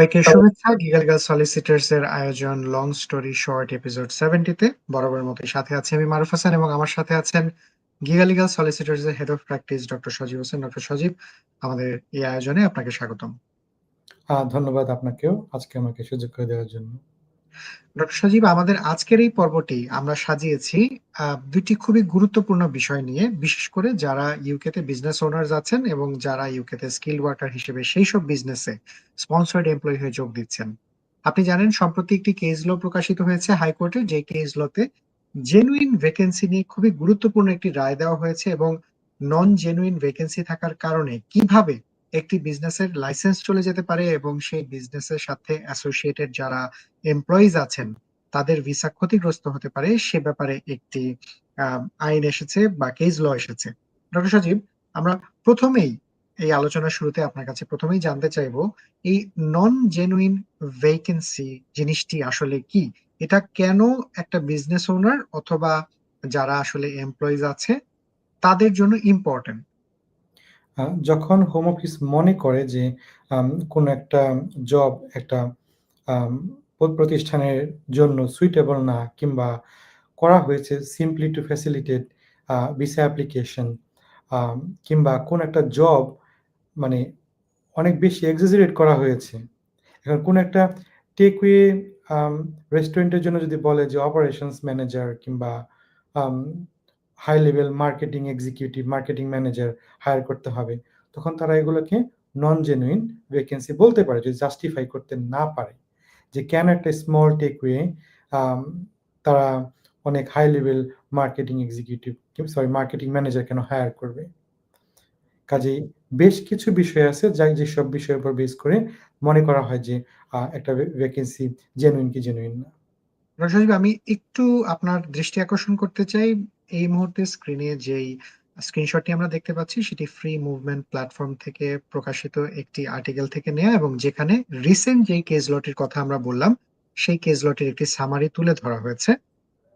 সবাইকে শুভেচ্ছা। গিগালগাল সলিসিটার্স এর আয়োজন লং স্টোরি শর্ট এপিসোড সেভেন্টিতে বরাবর মতো সাথে আছে আমি মারুফ হাসান এবং আমার সাথে আছেন গিগালিগাল সলিসিটার্স এর head of practice doctor Sajib Hossain. Doctor Sajib আমাদের এই আয়োজনে আপনাকে স্বাগতম। ধন্যবাদ আপনাকেও আজকে আমাকে সুযোগ করে দেওয়ার জন্য। ডক্টর আমাদের আজকের এই পর্বটি আমরা সাজিয়েছি দুটি খুবই গুরুত্বপূর্ণ বিষয় নিয়ে, বিশেষ করে যারা ইউকেতে বিজনেস ওনার্স আছেন এবং যারা ইউকেতে স্কিল ওয়ার্কার হিসেবে সেই সব বিজনেসে স্পন্সর্ড এমপ্লয়ি হয়ে যোগ দিচ্ছেন। আপনি জানেন, সম্প্রতি একটি কেস ল প্রকাশিত হয়েছে হাইকোর্টে, যে কেস লতে জেনুইন ভ্যাকেন্সি নিয়ে খুবই গুরুত্বপূর্ণ একটি রায় দেওয়া হয়েছে এবং নন জেনুইন ভ্যাকেন্সি থাকার কারণে কীভাবে একটি বিজনেসের লাইসেন্স চলে যেতে পারে এবং সেই বিজনেসের সাথে অ্যাসোসিয়েটেড যারা এমপ্লয়িজ আছেন, তাদের ভিসা ক্ষতিগ্রস্ত হতে পারে। সে ব্যাপারে একটি আইন এসেছে বা কেস ল এসেছে। ডক্টর সজীব, আমরা প্রথমেই এই আলোচনার শুরুতে আপনার কাছে প্রথমেই জানতে চাইব, এই নন জেনুইন ভ্যাকেন্সি জিনিসটি আসলে কি? এটা কেন একটা বিজনেস ওনার অথবা যারা আসলে এমপ্লয়িজ আছে, তাদের জন্য ইম্পর্টেন্ট যখন হোম অফিস মনে করে যে কোনো একটা জব একটা প্রতিষ্ঠানের জন্য সুইটেবল না কিংবা করা হয়েছে simply to facilitate visa application কিংবা কোন একটা জব মানে অনেক বেশি এক্সাজারেট করা হয়েছে। এখন কোন একটা টেকওয়ে রেস্টুরেন্টের জন্য যদি বলে যে অপারেশনস ম্যানেজার কিংবা high level marketing executive marketing manager hire করতে হবে। তখন তারা এগুলোকে নন জেনুইন ভ্যাকেন্সি বলতে পারে যদি জাস্টিফাই করতে না পারে। যে কেন একটা স্মল টেকওয়ে তারা অনেক high level marketing executive sorry marketing manager কেন হায়ার করবে? কাজেই বেশ কিছু বিষয় আছে যা যেসব বিষয়ের উপর বেস করে মনে করা হয় যে একটা ভ্যাকেন্সি জেনুইন কি জেনুইন না। আমি একটু আপনার দৃষ্টি আকর্ষণ করতে চাই। এই মুহূর্তে স্ক্রিনে যেই স্ক্রিনশটটি আমরা দেখতে পাচ্ছি, সেটি ফ্রি মুভমেন্ট প্ল্যাটফর্ম থেকে প্রকাশিত একটি আর্টিকেল থেকে নেওয়া এবং যেখানে রিসেন্ট যেই কেস লটির কথা আমরা বললাম, সেই কেস লটির একটি সামারি তুলে ধরা হয়েছে।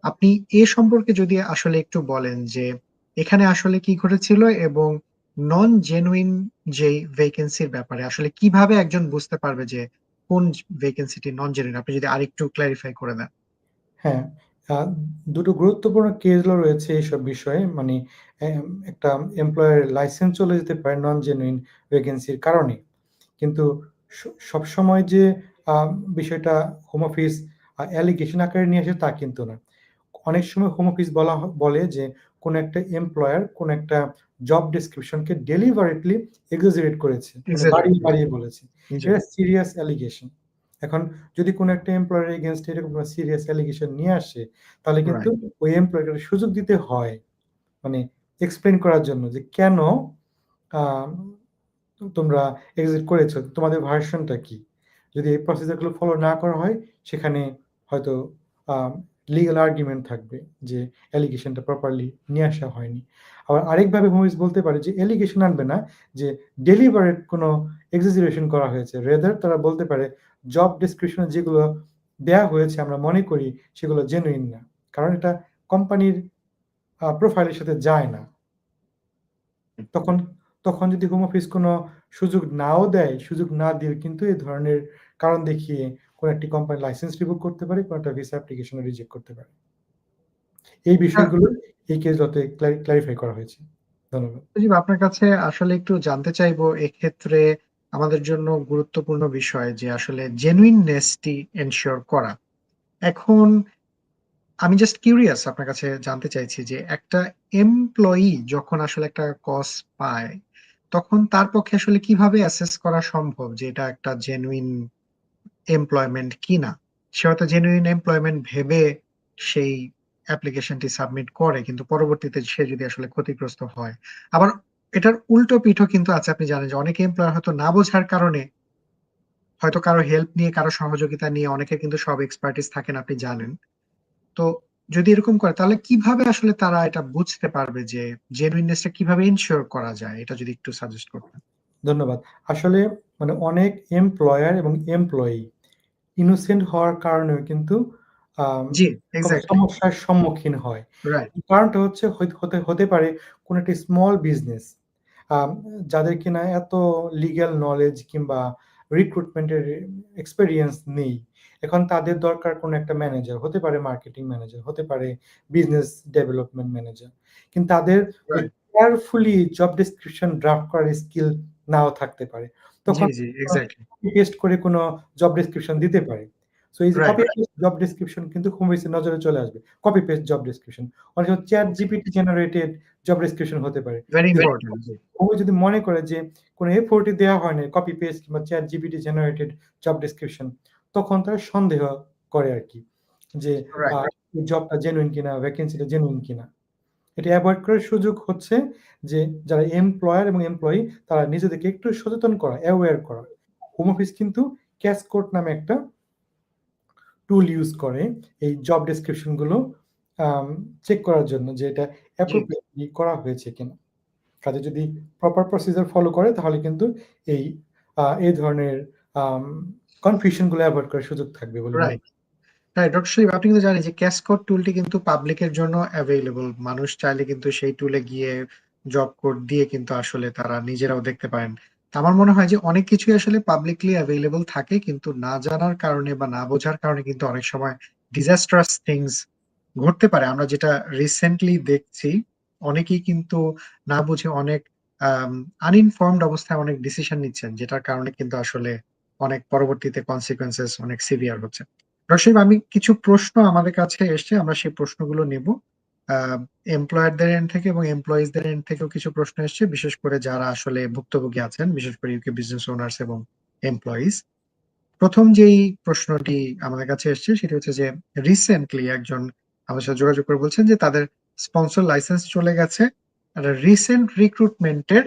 আপনি এ সম্পর্কে যদি আসলে একটু বলেন যে এখানে আসলে কি ঘটেছিল এবং নন জেনুইন যেই ভ্যাকেন্সির ব্যাপারে আসলে কীভাবে একজন বুঝতে পারবে যে কোন ভ্যাকেন্সিটি নন জেনুইন আপনি যদি আরেকটু ক্ল্যারিফাই করে দেন। হ্যাঁ দুটো গুরুত্বপূর্ণ কেস ল রয়েছে এইসব বিষয়ে। মানে একটা এমপ্লয়ের লাইসেন্স চলে যেতে পারে নন জেনুইন ভ্যাকেন্সির কারণে। কিন্তু সবসময় যে বিষয়টা হোম অফিস অ্যালিগেশন আকারে নিয়ে আসে তা কিন্তু না। অনেক সময় হোম অফিস বলা বলে যে কোন একটা এমপ্লয়ার কোন একটা জব ডেসক্রিপশনকে ডেলিভারেটলি এক্সাজারেট করেছে। বাড়িয়ে বাড়িয়ে বলেছে। এটা সিরিয়াস অ্যালিগেশন এখন যদি কোনো একটা এমপ্লয়ার এগেনস্ট এরকম কোনো সিরিয়াস অ্যালিগেশন নিয়ে আসে তাহলে কিন্তু ওই এমপ্লয়ারকে সুযোগ দিতে হয়। মানে এক্সপ্লেন করার জন্য যে কেন তোমরা এক্সিট করেছ তোমাদের ভার্সনটা কি? যদি এই প্রসিজারগুলো ফলো না করা হয় সেখানে হয়তো লিগাল আর্গুমেন্ট থাকবে যে অ্যালিগেশনটা প্রপারলি নিয়ে আসা হয়নি। আবার আরেকভাবে হোমিস বলতে পারে যে অ্যালিগেশন আনবে না যে ডেলিভারেট কোনো এক্সাজারেশন করা হয়েছে। রেদার তারা বলতে পারে জব ডেসক্রিপশনে যেগুলো দেয়া হয়েছে, আমরা মনে করি, সেগুলো জেনুইন না। কারণ এটা কোম্পানির প্রোফাইলের সাথে যায় না। তখন তখন যদি হোম অফিস কোনো সুযোগ নাও দেয়, সুযোগ না দিয়ে কিন্তু এই ধরনের কারণ দেখিয়ে কোনো একটি কোম্পানি লাইসেন্স রিভোক করতে পারে, কোনো একটা ভিসা অ্যাপ্লিকেশন রিজেক্ট করতে পারে। এই বিষয়গুলো এই কেস যত ক্লারিফাই করা হয়েছে। ধন্যবাদ। আপনার কাছে আসলে একটু জানতে চাইব, এক্ষেত্রে আমাদের জন্য গুরুত্বপূর্ণ বিষয় যে আসলে জেনুইননেসটি এনশিওর করা। এখন আমি জাস্ট কিউরিয়াস আপনার কাছে জানতে চাইছি যে একটা এমপ্লয়ি যখন আসলে একটা কজ পায়, তখন তার পক্ষে আসলে কীভাবে অ্যাসেস করা সম্ভব যে এটা একটা জেনুইন এমপ্লয়মেন্ট কিনা? সে হয়তো জেনুইন এমপ্লয়মেন্ট ভেবে সেই অ্যাপ্লিকেশনটি সাবমিট করে, কিন্তু পরবর্তীতে সে যদি আসলে ক্ষতিগ্রস্ত হয়। আবার এটার উল্টো পিঠও কিন্তু আছে আপনি জানেন যে অনেক এমপ্লয়ার হয়তো না বোঝার কারণে হয়তো কারও হেল্প নিয়ে কারও সহযোগিতা নিয়ে অনেকের কিন্তু সব এক্সপার্টিস থাকেন আপনি জানেন। তো যদি এরকম করে তাহলে কীভাবে আসলে তারা এটা বুঝতে পারবে যে জেনুইননেসটা কীভাবে ইনশিওর করা যায়? এটা যদি একটু সাজেস্ট করতেন। ধন্যবাদ। আসলে মানে অনেক এমপ্লয়ার এবং এমপ্লয়ি ইনোসেন্ট হওয়ার কারণেও কিন্তু সমস্যার সম্মুখীন হয়। রাইট কারণটা হচ্ছে হতে হতে পারে কোন একটি স্মল বিজনেস যাদের কিনা এত লিগ্যাল নলেজ কিংবা রিক্রুটমেন্টের এক্সপেরিয়েন্স নেই। এখন তাদের দরকার কোনো একটা ম্যানেজার, হতে পারে মার্কেটিং ম্যানেজার, হতে পারে বিজনেস ডেভেলপমেন্ট ম্যানেজার। কিন্তু তাদের কেয়ারফুলি জব ডেসক্রিপশন ড্রাফট করার স্কিল নাও থাকতে পারে। তখন করে কোনো জব ডেসক্রিপশন দিতে পারে। সো এই যে কপি পেস্ট জব ডেসক্রিপশন কিন্তু হোম অফিসের নজরে চলে আসবে। Copy paste job description. অনেক সময় chat GPT generated job description হতে পারে। ও যদি মনে করে যে কোনো এফোর্টই দেওয়া হয় নাই কপি পেস্ট কিংবা chat GPT generated job description তখন তারা সন্দেহ করে আরকি। যে আ রাইট। এই জবটা জেনুইন কিনা, ভ্যাকেন্সিটা জেনুইন কিনা। এটা এভয়েড করার সুযোগ হচ্ছে যে যারা এমপ্লয়ার এবং এমপ্লয়ি তারা নিজেদেরকে একটু সচেতন করা, অ্যাওয়ার করা। হোম অফিস কিন্তু ক্যাসকোড নামে একটা টুল ইউজ করে এই জব ডেসক্রিপশনগুলো আম চেক করার জন্য যে এটা অ্যাপ্রোপ্রিয়েটলি করা হয়েছে কিনা। কাজে যদি প্রপার প্রসিজার ফলো করে, তাহলে কিন্তু এই এই ধরনের আম কনফিউশনগুলো এভয়েড করার সুযোগ থাকবে বলে রাইট। ডক্টর শরীফ আপনি কিন্তু জানেন যে ক্যাসকোড টুলটি কিন্তু পাবলিকের জন্য এভেইলেবল। মানুষ চাইলে কিন্তু সেই টুলে গিয়ে জব কোড দিয়ে কিন্তু আসলে তারা নিজেরাও দেখতে পারেন। আমার মনে হয় যে অনেক কিছুই আসলে পাবলিকলি এভেইলেবল থাকে, কিন্তু না জানার কারণে বা না বোঝার কারণে কিন্তু অনেক সময় ডিজাস্ট্রাস থিংস ঘটতে পারে। আমরা যেটা রিসেন্টলি দেখছি, অনেকেই কিন্তু না বুঝে অনেক আনইনফর্মড অবস্থায় অনেক ডিসিশন নিচ্ছেন, যেটার কারণে কিন্তু আসলে অনেক পরবর্তীতে কনসিকুয়েন্সেস অনেক সিভিয়ার হচ্ছে। শরীফ আমি কিছু প্রশ্ন আমাদের কাছে এসছে, আমরা সেই প্রশ্নগুলো নেব। এমপ্লয়ারদের এন্ড থেকে এবং এমপ্লয়িজদের এন্ড থেকেও কিছু প্রশ্ন এসছে, বিশেষ করে যারা আসলে ভুক্তভোগী আছেন, বিশেষ করে ইউকে বিজনেস ওনার্স এবং এমপ্লয়িজ। ১ম যেই প্রশ্নটি আমাদের কাছে এসছে, সেটি হচ্ছে যে রিসেন্টলি একজন আমাদের সাথে যোগাযোগ করে বলছেন যে, তাদের স্পন্সর লাইসেন্স চলে গেছে রিসেন্ট রিক্রুটমেন্টের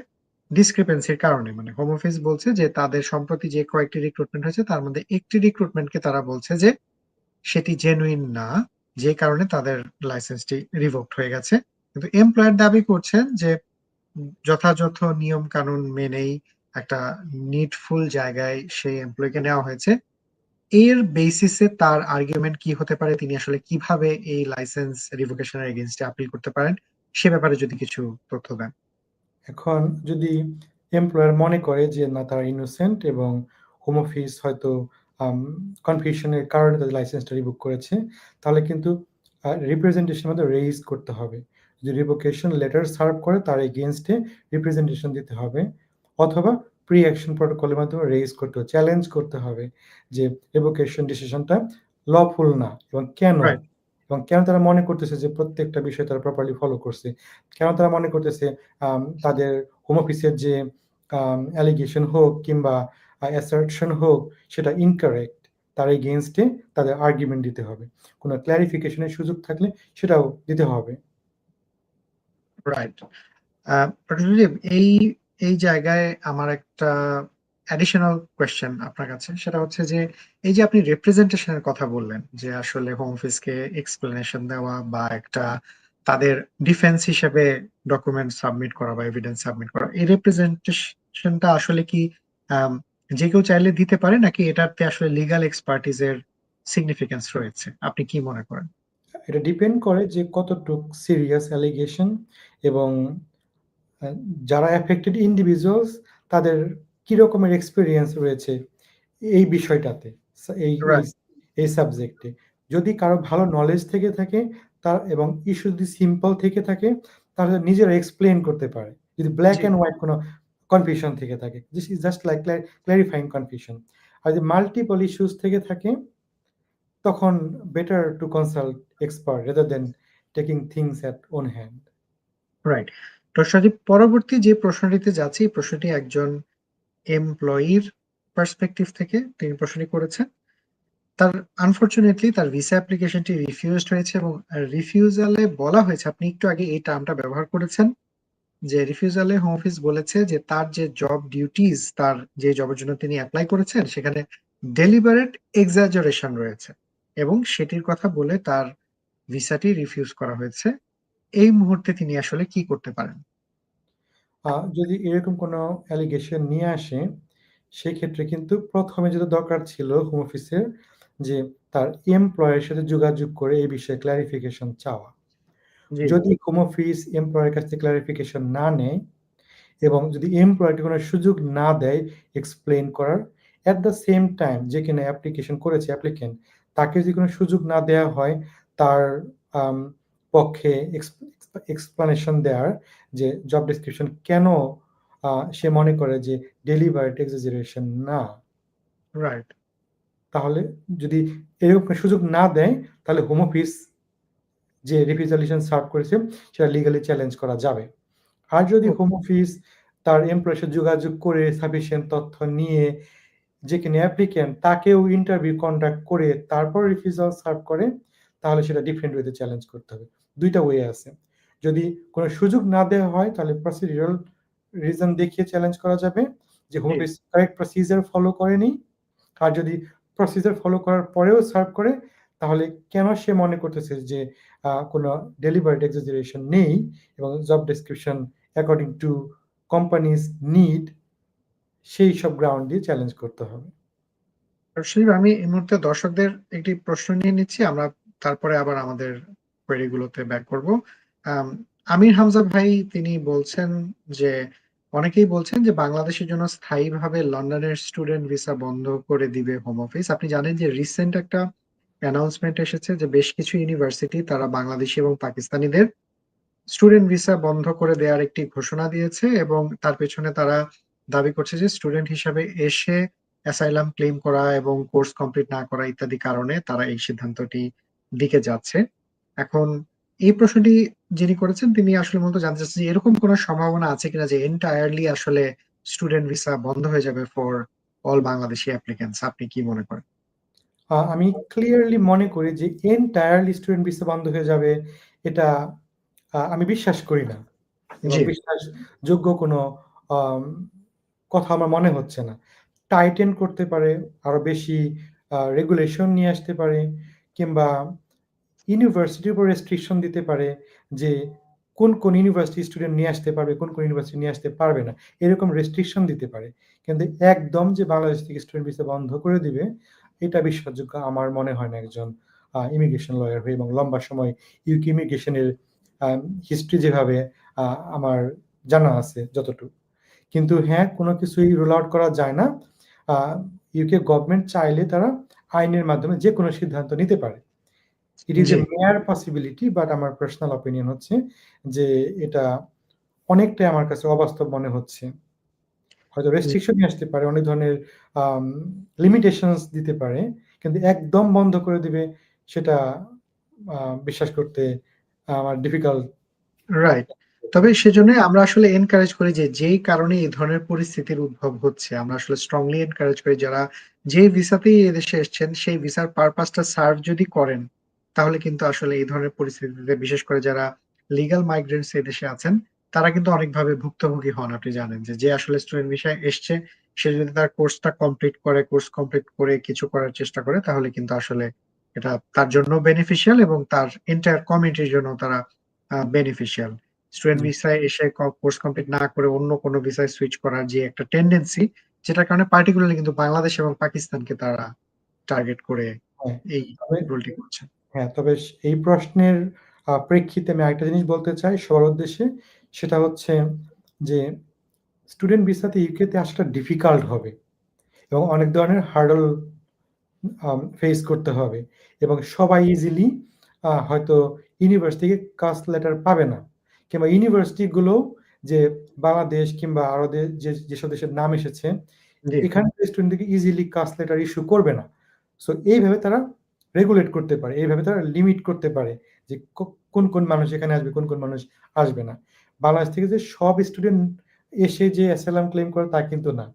ডিসক্রিপেন্সির কারণে। মানে হোম অফিস বলছে যে, তাদের সম্প্রতি যে কয়েকটি রিক্রুটমেন্ট হয়েছে, তার মধ্যে একটি রিক্রুটমেন্টকে তারা বলছে যে, সেটি জেনুইন না। যে কারণে তাদের লাইসেন্সটি রিভোকড হয়ে গেছে। কিন্তু এমপ্লয়ার দাবি করছেন যে যথাযথ নিয়ম কানুন মেনেই একটা নিডফুল জায়গায় সেই এমপ্লয়কে নেওয়া হয়েছে। এর বেসিসে তার আর্গুমেন্ট কি হতে পারে? তিনি আসলে কীভাবে এই লাইসেন্স রিভোকেশন এর এগেইনস্ট আপিল করতে পারেন? সে ব্যাপারে যদি কিছু তথ্য দেন। এখন যদি এমপ্লয়ার মনে করে যে, না, তারা ইনোসেন্ট এবং হোম অফিস হয়তো আম কনফিউশন এর কারণে তাদের লাইসেন্সটা রিভোক করেছে, তাহলে কিন্তু রিপ্রেজেন্টেশন মধ্যে রেইজ করতে হবে। যদি রিভোকেশন লেটার সার্ভ করে তার এগেইনস্ট এ রিপ্রেজেন্টেশন দিতে হবে। অথবা প্রি অ্যাকশন প্রটোকল এর মাধ্যমে রেইজ করতে হবে, চ্যালেঞ্জ করতে হবে যে রিভোকেশন ডিসিশনটা লফুল না এবং কেন? এবং কেন তারা মনে করতেছে যে প্রত্যেকটা বিষয় তারা প্রপারলি ফলো করছে? কেন তারা মনে করতেছে তাদের হোম অফিসের যে অ্যালিগেশন হোক কিংবা আ অ্যাসার্শন হোক সেটা ইনকারেক্ট। তার এগেইনস্ট এ তাদের আর্গুমেন্ট দিতে হবে। কোনো ক্লারিফিকেশন এর সুযোগ থাকলে সেটাও দিতে হবে। রাইট। এই, এই জায়গায় আমার একটা অ্যাডিশনাল কোয়েশ্চেন আপনার কাছে। সেটা হচ্ছে যে এই যে আপনি রিপ্রেজেন্টেশন এর কথা বললেন যে আসলে হোম অফিসকে এক্সপ্লেনেশন দেওয়া বা একটা তাদের ডিফেন্স হিসেবে ডকুমেন্ট সাবমিট করা বা এভিডেন্স সাবমিট করা। এই রিপ্রেজেন্টেশনটা আসলে কি যে কেউ চাইলে দিতে পারে নাকি এটাতে আসলে লিগাল এক্সপার্টিজ এর সিগনিফিক্যান্স রয়েছে? আপনি কি মনে করেন? এটা ডিপেন্ড করে যে কতটুক সিরিয়াস অ্যালিগেশন এবং যারা অ্যাফেক্টেড ইন্ডিভিজুয়ালস তাদের কি রকমের এক্সপেরিয়েন্স রয়েছে এই বিষয়টাতে। এই এই সাবজেক্টে। যদি কারও ভালো নলেজ থেকে থাকে তার এবং ইস্যু যদি সিম্পল থেকে থাকে তাহলে নিজেরা এক্সপ্লেইন করতে পারে। যদি ব্ল্যাক অ্যান্ড হোয়াইট কোন কনফিউশন থেকে থাকে। দিস ইস জাস্ট লাইক ক্লা ক্লারিফাইং কনফিউশন। আর যদি মাল্টিপল ইস্যুস থেকে থাকে, তখন better to consult expert rather than taking things at own hand. Right. Sajib, পরবর্তী যে প্রশ্নটিতে যাচ্ছি প্রশ্নটি একজন এমপ্লয়ির পার্সপেক্টিভ থেকে তিনি প্রশ্নটি করেছেন। তার আনফরচুনেটলি তার ভিসা অ্যাপ্লিকেশনটি রিফিউজড হয়েছে এবং রিফিউজাল বলা হয়েছে আপনি একটু আগে এই টার্মটা ব্যবহার করেছেন। যে রিফিউজাল হোম অফিস বলেছে যে তার যে জব ডিউটিজ তার যে জবের জন্য তিনি অ্যাপ্লাই করেছেন সেখানে ডেলিবারেট এক্সাজারেশন রয়েছে এবং সেটির কথা বলে তার ভিসাটি রিফিউজ করা হয়েছে। এই মুহূর্তে তিনি আসলে কি করতে পারেন? যদি এরকম কোন অ্যালিগেশন নিয়ে আসে, সেক্ষেত্রে কিন্তু ১ম এ যেটা দরকার ছিল হোম অফিসের যে তার এমপ্লয়ের সাথে যোগাযোগ করে এই বিষয়ে ক্লারিফিকেশন চাওয়া। যদি হোম অফিস এমপ্লয়ের কাছ থেকে ক্লারিফিকেশন না নেয় এবং যদি এমপ্লয়কে কোনো সুযোগ না দেয় এক্সপ্লেন করার, অ্যাট দ্য সেম টাইম যে কিনা অ্যাপ্লিকেশন করেছে অ্যাপ্লিকেন্ট তাকে যদি কোনো সুযোগ না দেওয়া হয় তার পক্ষে এক্সপ্লানেশন দেওয়ার যে জব ডিসক্রিপশন কেন সে মনে করে যে ডেলিভার্ড এক্সাজারেশন না। রাইট তাহলে যদি এরকম সুযোগ না দেয় তাহলে হোম অফিস যে রিফিউজালেশন সার্ভ করেছে সেটা লিগালি চ্যালেঞ্জ করা যাবে। আর যদি হোম অফিস তার এমপ্লয়ের সাথে যোগাযোগ করে সাফিসিয়েন্ট তথ্য নিয়ে যে কিনা অ্যাপ্লিকেন্ট তাকেও ইন্টারভিউ কন্ডাক্ট করে তারপর রিফিউজাল সার্ভ করে তাহলে সেটা ডিফারেন্ট ওয়েতে চ্যালেঞ্জ করতে হবে। দুইটা ওয়ে আছে। যদি কোনো সুযোগ না দেওয়া হয় তাহলে প্রসিডিউরাল রিজন দেখিয়ে চ্যালেঞ্জ করা যাবে যে home office correct procedure follow করেনি। আর যদি প্রসিজার ফলো করার পরেও সার্ভ করে তাহলে কেন সে মনে করতেছে যে কোনো ডেলিভারি এক্সাজারেশন নেই এবং job description according to companies need সেই সব গ্রাউন্ড দিয়ে চ্যালেঞ্জ করতে হবে। সজীব আমি এই মুহূর্তে দর্শকদের একটি প্রশ্ন নিয়ে নিচ্ছি আমরা তারপরে আবার আমাদের কোয়েরি গুলোতে ব্যাক করব। আম, আমির হামজা ভাই তিনি বলছেন যে অনেকেই বলছেন যে বাংলাদেশের জন্য স্থায়ীভাবে লন্ডনের স্টুডেন্ট ভিসা বন্ধ করে দিবে হোম অফিস আপনি জানেন যে রিসেন্ট একটা অ্যানাউন্সমেন্ট এসেছে যে বেশ কিছু ইউনিভার্সিটি তারা বাংলাদেশি এবং পাকিস্তানিদের স্টুডেন্ট ভিসা বন্ধ করে দেওয়ার একটি ঘোষণা দিয়েছে এবং তার পেছনে তারা দাবি করছে যে স্টুডেন্ট হিসাবে এসে অ্যাসাইলাম ক্লেম করা এবং কোর্স কমপ্লিট না করা ইত্যাদি কারণে তারা এই সিদ্ধান্তটি দিকে যাচ্ছে। এখন এই প্রশ্নটি যিনি করেছেন, তিনি আসলে মূলত জানতে চাচ্ছেন যে এরকম কোনো সম্ভাবনা আছে কিনা যে এন্টায়ারলি আসলে স্টুডেন্ট ভিসা বন্ধ হয়ে যাবে ফর অল বাংলাদেশি অ্যাপ্লিকেন্টস আপনি কি মনে করেন? আমি ক্লিয়ারলি মনে করি যে এন্টায়ারলি স্টুডেন্ট ভিসা বন্ধ হয়ে যাবে এটা আমি বিশ্বাস করি না। বিশ্বাসযোগ্য কোনো কথা আমার মনে হচ্ছে না। টাইটেন করতে পারে আরও বেশি রেগুলেশন নিয়ে আসতে পারে কিংবা ইউনিভার্সিটির উপর রেস্ট্রিকশন দিতে পারে যে কোন কোন ইউনিভার্সিটি স্টুডেন্ট নিয়ে আসতে পারবে কোন কোন ইউনিভার্সিটি নিয়ে আসতে পারবে না। এরকম রেস্ট্রিকশন দিতে পারে। কিন্তু একদম যে বাংলাদেশ থেকে স্টুডেন্ট ভিসা বন্ধ করে দিবে এটা বিশ্বাসযোগ্য আমার মনে হয় না একজন ইমিগ্রেশন লয়ার হয়ে এবং লম্বা সময় ইউকে ইমিগ্রেশনের হিস্ট্রি যেভাবে আমার জানা আছে যতটুকু। কিন্তু হ্যাঁ কোনো কিছুই রোল আউট করা যায় না। ইউকে গভর্নমেন্ট চাইলে তারা আইনের মাধ্যমে যে কোনো সিদ্ধান্ত নিতে পারে। It is a mere possibility but আমার পার্সোনাল অপিনিয়ন হচ্ছে যে এটা অনেকটাই আমার কাছে অবাস্তব মনে হচ্ছে। হয়তো রেস্ট্রিকশন আসতে পারে অনেক ধরনের লিমিটেশনস দিতে পারে কিন্তু একদম বন্ধ করে দিবে সেটা বিশ্বাস করতে আমার ডিফিকাল্ট রাইট তবে সেজন্য আমরা আসলে এনকারেজ করি যে যেই কারণে এই ধরনের পরিস্থিতির উদ্ভব হচ্ছে আমরা আসলে স্ট্রংলি এনকারেজ করি যারা যে ভিসাতেই এদেশে এসেছেন সেই ভিসার পারপাসটা সার্ভ যদি করেন তাহলে কিন্তু আসলে এই ধরনের পরিস্থিতিতে বিশেষ করে যারা লিগ্যাল মাইগ্রেন্টস এদেশে আছেন তারা কিন্তু অনেকভাবে ভুক্তভোগী হন আপনি জানেন যে যে আসলে স্টুডেন্ট ভিসায় এসছে সে যদি তার কোর্সটা কমপ্লিট করে কোর্স কমপ্লিট করে কিছু করার চেষ্টা করে তাহলে কিন্তু আসলে এটা তার জন্য বেনিফিশিয়াল এবং তার এন্টায়ার কমিউনিটির জন্য তারা বেনিফিশিয়াল স্টুডেন্ট। ভিসায় এসে কোর্স কমপ্লিট না করে অন্য কোনো ভিসায় সুইচ করার যে একটা টেন্ডেন্সি যেটার কারণে পার্টিকুলারলি কিন্তু বাংলাদেশ এবং পাকিস্তানকে তারা টার্গেট করে হ্যাঁ, এই রুলটি করছে হ্যাঁ তবে এই প্রশ্নের প্রেক্ষিতে আমি একটা জিনিস বলতে চাই সবার উদ্দেশ্যে সেটা হচ্ছে যে স্টুডেন্ট ভিসাতে ইউকেতে আসাটা ডিফিকাল্ট হবে এবং অনেক ধরনের হার্ডল ফেস করতে হবে এবং সবাই ইজিলি হয়তো ইউনিভার্সিটিকে কাস্ট লেটার পাবে না কিংবা ইউনিভার্সিটিগুলো যে বাংলাদেশ কিংবা আরও যে যেসব দেশের নাম এসেছে এখানে স্টুডেন্টকে ইজিলি কাস্ট লেটার ইস্যু করবে না। সো এইভাবে তারা রেগুলেট করতে পারে এইভাবে তারা লিমিট করতে পারে যে কোন কোন মানুষ এখানে আসবে কোন কোন মানুষ আসবে না। বাংলাদেশ থেকে যে সব স্টুডেন্ট এসে যে অ্যাসাইলাম ক্লেম করে তা কিন্তু না।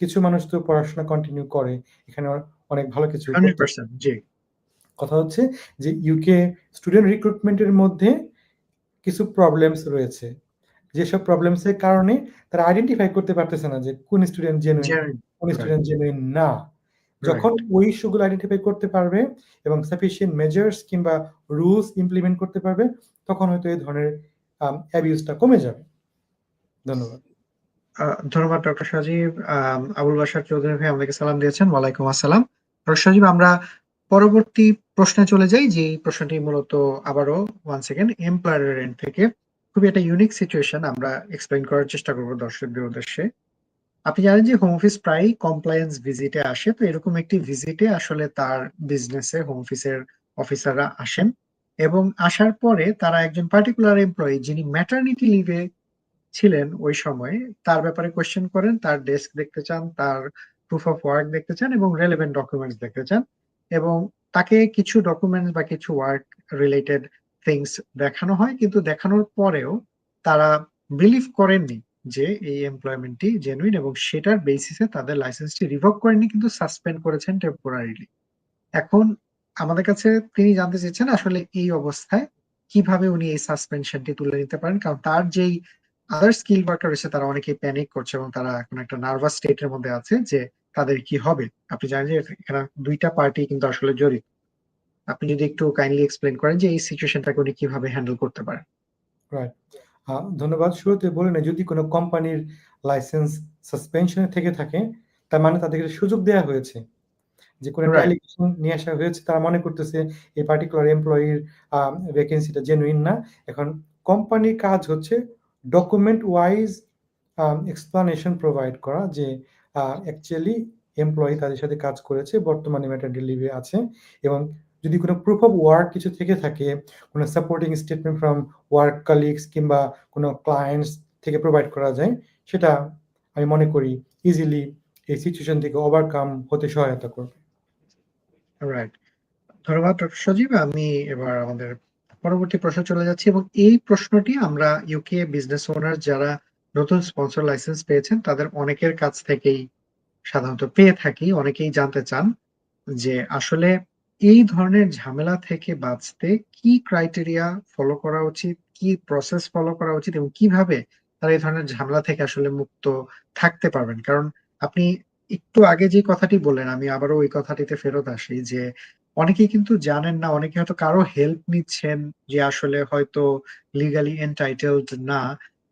কিছু মানুষ তো পড়াশোনা কন্টিনিউ করে এখানে অনেক ভালো কিছু কথা হচ্ছে যে ইউকে স্টুডেন্ট রিক্রুটমেন্টের মধ্যে কিছু প্রবলেমস রয়েছে। যেসব প্রবলেমসের কারণে তারা আইডেন্টিফাই করতে পারতেছে না যে কোন স্টুডেন্ট জেনুইন কোন স্টুডেন্ট জেনুইন না। যখন ওই ইস্যুগুলো আইডেন্টিফাই করতে পারবে এবং সাফিসিয়েন্ট মেজার্স কিংবা রুলস ইমপ্লিমেন্ট করতে পারবে তখন হয়তো এই ধরনের অ্যাবিউজটা কমে যাবে। ধন্যবাদ। ধন্যবাদ ডক্টর সজীব। আবুল বাসার চৌধুরী ভাই আমাদেরকে সালাম দিয়েছেন। ওয়ালাইকুম আসসালাম। ডক্টর সজীব, আমরা পরবর্তী প্রশ্নে চলে যাই যে প্রশ্নটি মূলত আবারও ওয়ান সেকেন্ড এমপ্লয়ারের এন্ড থেকে। খুবই একটা ইউনিক সিচুয়েশন আমরা এক্সপ্লেইন করার চেষ্টা করব দর্শকদের উদ্দেশ্যে। আপনি জানেন যে হোম অফিস প্রায়ই কমপ্লায়েন্স ভিজিটে আসে, তো এরকম একটি ভিজিটে আসলে তার বিজনেসে হোম অফিসের অফিসাররা আসেন। এবং আসার পরে তারা একজন পার্টিকুলার এমপ্লয়ি যিনি ম্যাটারনিটি লিভে ছিলেন ওই সময়, তার ব্যাপারে কোয়েশ্চেন করেন, তার ডেস্ক দেখতে চান, তার প্রুফ অফ ওয়ার্ক দেখতে চান এবং রেলেভেন্ট ডকুমেন্টস দেখতে চান এবং তাকে কিছু ডকুমেন্টস বা কিছু ওয়ার্ক রিলেটেড থিংস দেখানো হয়। কিন্তু দেখানোর পরেও তারা বিলিভ করেননি যে এই এমপ্লয়মেন্টটি জেনুইন এবং সেটার বেসিসে তাদের লাইসেন্সটি রিভোক করেননি, কিন্তু সাসপেন্ড করেছেন টেম্পোরারিলি এখন আমাদের কাছে তিনি জানতে চেয়েছেন আসলে এই অবস্থায় কীভাবে উনি এই সাসপেনশনটি তুলে নিতে পারেন। কারণ তার যেই আদার স্কিল ওয়ার্কার রয়েছে, তারা অনেকেই প্যানিক করছে এবং তারা এখন একটা নার্ভাস স্টেটের মধ্যে আছে যে তাদের কি হবে। আপনি জানেন যে এখানে দুইটা পার্টি কিন্তু আসলে জড়িত। আপনি যদি একটু কাইন্ডলি এক্সপ্লেন করেন যে এই সিচুয়েশনটাকে উনি কীভাবে হ্যান্ডেল করতে পারেন। রাইট ধন্যবাদ। শুরুতে বলে নেই, যদি কোনো কোম্পানির লাইসেন্স সাসপেনশনে থেকে থাকে, তার মানে তাদেরকে সুযোগ দেওয়া হয়েছে। যে কোনো একটা অ্যালিগেশন নিয়ে আসা হয়েছে তারা মনে করতেছে এই পার্টিকুলার এমপ্লয়ির ভ্যাকেন্সিটা জেনুইন না। এখন কোম্পানির কাজ হচ্ছে ডকুমেন্ট ওয়াইজ এক্সপ্লানেশন প্রোভাইড করা যে অ্যাকচুয়ালি এমপ্লয়ি তাদের সাথে কাজ করেছে বর্তমানে ম্যাটারনিটি লিভে আছে এবং যদি কোনো প্রুফ অফ ওয়ার্ক কিছু থেকে থাকে কোনো supporting statement from work colleagues কিংবা কোনো ক্লায়েন্টস থেকে প্রোভাইড করা যায় সেটা আমি মনে করি ইজিলি এই সিচুয়েশন থেকে ওভারকাম হতে সহায়তা করবে। রাইট ধন্যবাদ ডক্টর সজীব। আমি এবার আমাদের পরবর্তী প্রশ্ন চলে যাচ্ছি এবং এই প্রশ্নটি আমরা ইউকে বিজনেস ওনার যারা নতুন স্পন্সর লাইসেন্স পেয়েছেন, তাদের অনেকের কাছ থেকেই সাধারণত পেয়ে থাকি, অনেকেই জানতে চান যে আসলে এই ধরনের ঝামেলা থেকে বাঁচতে কি ক্রাইটেরিয়া ফলো করা উচিত, কি প্রসেস ফলো করা উচিত এবং কীভাবে তারা এই ধরনের ঝামেলা থেকে আসলে মুক্ত থাকতে পারবেন? কারণ আপনি একটু আগে যে কথাটি বললেন, আমি আবারও ওই কথাটিতে ফেরত আসি যে অনেকেই কিন্তু জানেন না অনেকে হয়তো কারও হেল্প নিচ্ছেন যে আসলে হয়তো লিগালি এনটাইটেলড না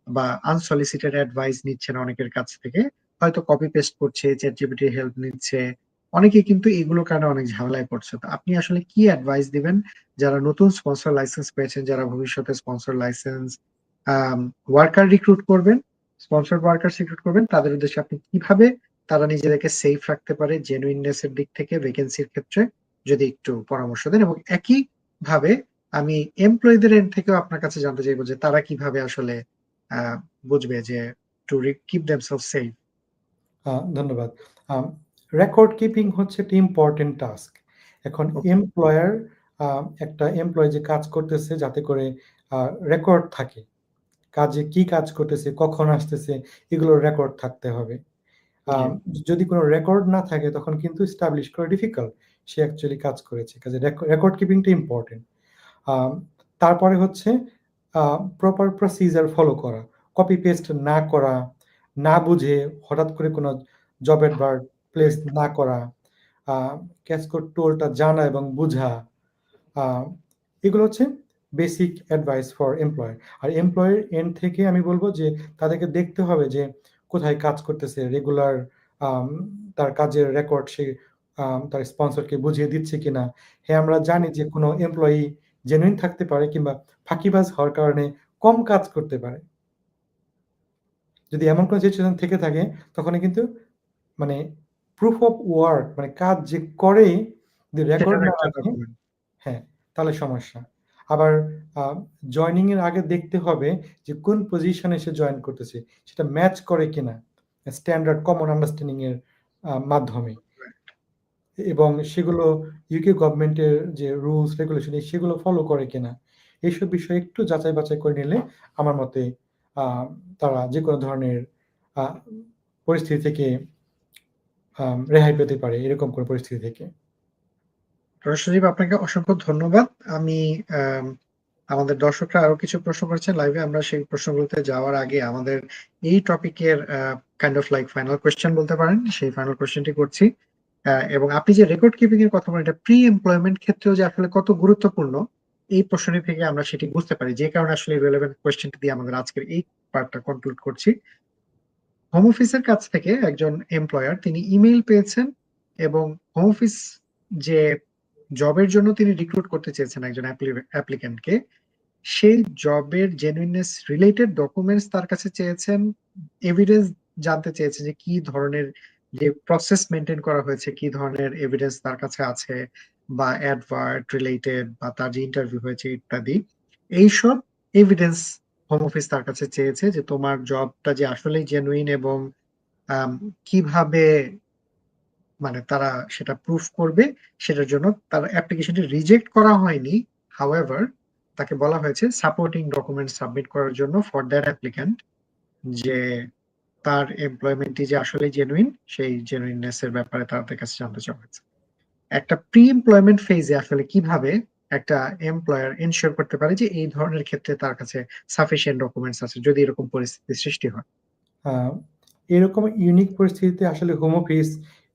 বা আনসলিসিটেড অ্যাডভাইস নিচ্ছেন অনেকের কাছ থেকে, হয়তো কপি পেস্ট করছে চ্যাট জিপিটি হেল্প নিচ্ছে। অনেকে কিন্তু এগুলোর কারণে অনেক ঝামেলায় পড়ছে। তো আপনি আসলে কি অ্যাডভাইস দিবেন? যারা নতুন স্পন্সর লাইসেন্স পেয়েছেন, যারা ভবিষ্যতে স্পন্সর লাইসেন্স ওয়ার্কার রিক্রুট করবেন স্পন্সর ওয়ার্কার রিক্রুট করবেন, তাদের উদ্দেশ্যে আপনি কীভাবে তারা নিজেদেরকে সেফ রাখতে পারে জেনুইননেস এর দিক থেকে ভ্যাকেন্সির ক্ষেত্রে যদি একটু পরামর্শ দেন। এবং একই ভাবে আমি এমপ্লয়ীদের এন্ড থেকেও আপনার কাছে জানতে চাইব যে তারা কীভাবে আসলে বুঝবে যে টু কিপ দেমসেলফ সেফ ধন্যবাদ। রেকর্ড কিপিং হচ্ছে একটি ইম্পর্টেন্ট টাস্ক এখন. এমপ্লয়ার একটা এমপ্লয় যে কাজ করতেছে যাতে করে রেকর্ড থাকে। কাজে কি কাজ করতেছে কখন আসতেছে এগুলোর রেকর্ড থাকতে হবে। যদি কোনো রেকর্ড না থাকে, তখন কিন্তু স্টাবলিশ করা ডিফিকাল্ট সে অ্যাকচুয়ালি কাজ করেছে। কাজে রেকর্ড কিপিংটা ইম্পর্টেন্ট তারপরে হচ্ছে প্রপার প্রসিজার ফলো করা। কপি পেস্ট না করা, না বুঝে হঠাৎ করে কোনো জবের বার প্লেস না করা ক্যাসকোড টোলটা জানা এবং বুঝা এগুলো হচ্ছে বেসিক অ্যাডভাইস ফর এমপ্লয়ার আর এমপ্লয়ের এন্ড থেকে আমি বলব যে, তাদেরকে দেখতে হবে যে কোথায় কাজ করতেছে রেগুলার তার কাজের রেকর্ড সে তার স্পন্সরকে বুঝিয়ে দিচ্ছে কিনা। হ্যাঁ আমরা জানি যে কোনো এমপ্লয়ি জেনুইন থাকতে পারে কিংবা ফাঁকিবাজ হওয়ার কারণে কম কাজ করতে পারে। যদি এমন কোনো সিচুয়েশন থেকে থাকে তখন কিন্তু মানে প্রুফ অফ ওয়ার্ক মানে কাজ যে করে রেকর্ড হ্যাঁ তাহলে সমস্যা। আবার জয়নিং এর আগে দেখতে হবে যে কোন পজিশনে সে জয়েন করতেছে সেটা ম্যাচ করে কিনা স্ট্যান্ডার্ড কমন আন্ডারস্ট্যান্ডিং এর আহ, মাধ্যমে। এবং সেগুলো ইউকে গভর্নমেন্টের যে রুলস রেগুলেশন সেগুলো ফলো করে কিনা এইসব বিষয়ে একটু যাচাই বাছাই করে নিলে আমার মতে তারা যে কোনো ধরনের পরিস্থিতি থেকে রেহাই পেতে পারে এরকম কোনো পরিস্থিতি থেকে। সজীব আপনাকে অসংখ্য ধন্যবাদ। আমি আম, আমাদের দর্শকরা আরও কিছু প্রশ্ন করেছেন লাইভে আমরা সেই প্রশ্নগুলোতে যাওয়ার আগে আমাদের এই টপিকের kind of like final question বলতে পারেন সেই ফাইনাল কোয়েশ্চেনটি করছি। এবং আপনি যে রেকর্ড কিপিং এর কথা বলেন এটা প্রি এমপ্লয়মেন্ট ক্ষেত্রেও যে আসলে কত গুরুত্বপূর্ণ এই প্রশ্নটি থেকে আমরা সেটি বুঝতে পারি। যে কারণে আসলে রেলেভেন্ট কোয়েশ্চেনটি দিয়ে আমাদের আজকের এই পার্টটা কনক্লুড করছি। হোম অফিসের কাছ থেকে একজন এমপ্লয়ার তিনি ইমেল পেয়েছেন এবং হোম অফিস যে জবের জন্য তিনি রিক্রুট করতে চেয়েছেন একজন অ্যাপ্লিক্যান্টকে সেই জবের জেনুইননেস রিলেটেড ডকুমেন্টস তার কাছে চেয়েছেন এভিডেন্স জানতে চেয়েছে যে কি ধরনের যে প্রসেস মেনটেন করা হয়েছে, কি ধরনের এভিডেন্স তার কাছে আছে বা অ্যাডভার্ট রিলেটেড বা তার যে ইন্টারভিউ হয়েছে ইত্যাদি। এইসব এভিডেন্স হোম অফিস তার কাছে চেয়েছে যে তোমার জবটা যে আসলেই জেনুইন এবং কীভাবে মানে তারা সেটা প্রুফ করবে, সেটার জন্য তার অ্যাপ্লিকেশনটি রিজেক্ট করা হয়নি। হাউএভার তাকে বলা হয়েছে সাপোর্টিং ডকুমেন্ট সাবমিট করার জন্য ফর দ্যাট অ্যাপ্লিক্যান্ট যে তার এমপ্লয়মেন্টটি যে আসলে জেনুইন সেই জেনুইননেস এর ব্যাপারে তাদের কাছে জানতে চাওয়া হয়েছে। একটা প্রি এমপ্লয়মেন্ট ফেজে আসলে কীভাবে একটা এমপ্লয়ার এনশিওর করতে পারে যে এই ধরনের ক্ষেত্রে তার কাছে সাফিসিয়েন্ট ডকুমেন্টস আছে, যদি এরকম পরিস্থিতির সৃষ্টি হয়? এরকম ইউনিক পরিস্থিতিতে আসলে হোম অফিস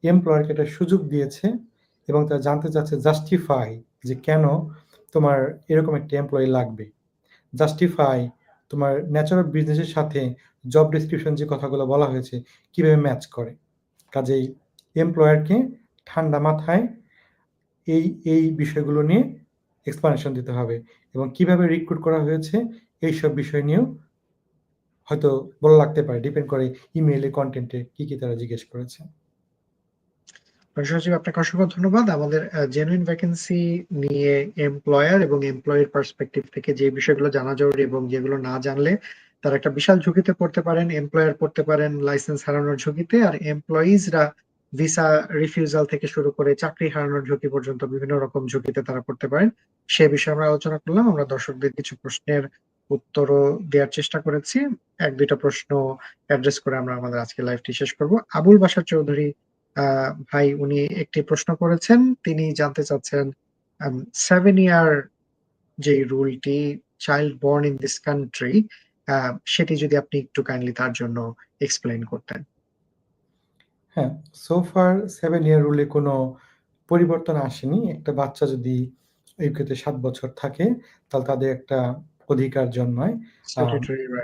এমপ্লয়ারকে একটা সুযোগ দিয়েছে এবং তারা জানতে চাচ্ছে জাস্টিফাই যে কেন তোমার এরকম একটা এমপ্লয়ি লাগবে। জাস্টিফাই তোমার ন্যাচারাল বিজনেসের সাথে জব ডেসক্রিপশন যে কথাগুলো বলা হয়েছে কীভাবে ম্যাচ করে। কাজেই এমপ্লয়ারকে ঠান্ডা মাথায় এই, এই বিষয়গুলো নিয়ে এক্সপ্লানেশন দিতে হবে এবং কীভাবে রিক্রুট করা হয়েছে এইসব বিষয় নিয়েও হয়তো বলা লাগতে পারে। ডিপেন্ড করে ইমেইলের কনটেন্টে কি, কি তারা জিজ্ঞেস করেছে। সচিব আপনাকে অসংখ্য ধন্যবাদ। আমাদের জেনুইন ভ্যাকেন্সি নিয়ে এমপ্লয়ার এবং এমপ্লয়ির পার্সপেক্টিভ থেকে যে বিষয়গুলো জানা জরুরি এবং যেগুলো না জানলে তারা একটা বিশাল ঝুঁকিতে পড়তে পারেন। এমপ্লয়ার পড়তে পারেন লাইসেন্স হারানোর ঝুঁকিতে। আর এমপ্লয়িজরা ভিসা রিফিউজাল থেকে শুরু করে চাকরি হারানোর ঝুঁকি পর্যন্ত বিভিন্ন রকম ঝুঁকিতে তারা পড়তে পারেন। সে বিষয়ে আমরা আলোচনা করলাম। আমরা দর্শকদের কিছু প্রশ্নের উত্তরও দেওয়ার চেষ্টা করেছি। ১-২ টা প্রশ্ন অ্যাড্রেস করে আমরা আমাদের আজকে লাইভটি শেষ করব। আবুল বাশার চৌধুরী ভাই উনি একটি প্রশ্ন করেছেন। তিনি জানতে চাচ্ছেন 7 ইয়ার যেই রুলটি child born in this country সেটি যদি আপনি একটু কাইন্ডলি তার জন্য এক্সপ্লেইন করতেন। হ্যাঁ, সো ফার 7 ইয়ার রুলে কোনো পরিবর্তন আসেনি। একটা বাচ্চা যদি ইউকেতে ৭ বছর থাকে তাহলে তাদের একটা অধিকার জন্মায়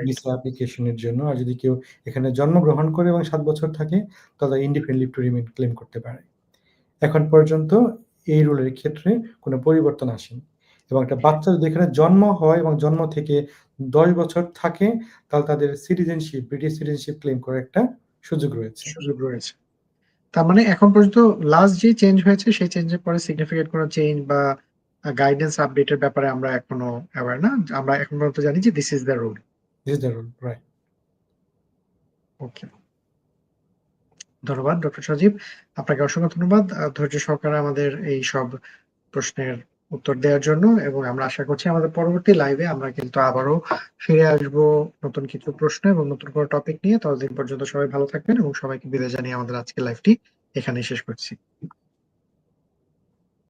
ভিসা অ্যাপ্লিকেশনের জন্য। আর যদি কেউ এখানে জন্মগ্রহণ করে এবং সাত বছর থাকে তাহলে ইনডিফিনিট লিভ টু ক্লেম করতে পারে। এখন পর্যন্ত এই রুলের ক্ষেত্রে কোনো পরিবর্তন আসেনি। এবং একটা বাচ্চা যদি এখানে জন্ম হয় এবং জন্ম থেকে ১০ বছর থাকে তাহলে তাদের সিটিজেনশিপ, ব্রিটিশ সিটিজেনশিপ ক্লেম করার একটা সুযোগ রয়েছে। সুযোগ রয়েছে। তার মানে এখন পর্যন্ত লাস্ট যে চেঞ্জ হয়েছে সেই চেঞ্জের পরে সিগনিফিকেন্ট কোনো চেঞ্জ বা গাইডেন্স আপডেট এর ব্যাপারে আমরা এখনও অ্যাওয়ার না। আমরা এখন পর্যন্ত জানি যে this is the rule. This the rule, right. Okay. ধন্যবাদ ডক্টর সজীব। আপনাকে অসংখ্য ধন্যবাদ ধৈর্য সহকারে আমাদের এই সব প্রশ্নের উত্তর দেওয়ার জন্য এবং আমরা আশা করছি আমাদের পরবর্তী লাইভে আমরা কিন্তু আবারও ফিরে আসব নতুন কিছু প্রশ্ন এবং নতুন কোনো টপিক নিয়ে। ততদিন পর্যন্ত সবাই ভালো থাকবেন এবং সবাইকে বিদায় জানিয়ে আমাদের আজকের লাইভটি এখানেই শেষ করছি।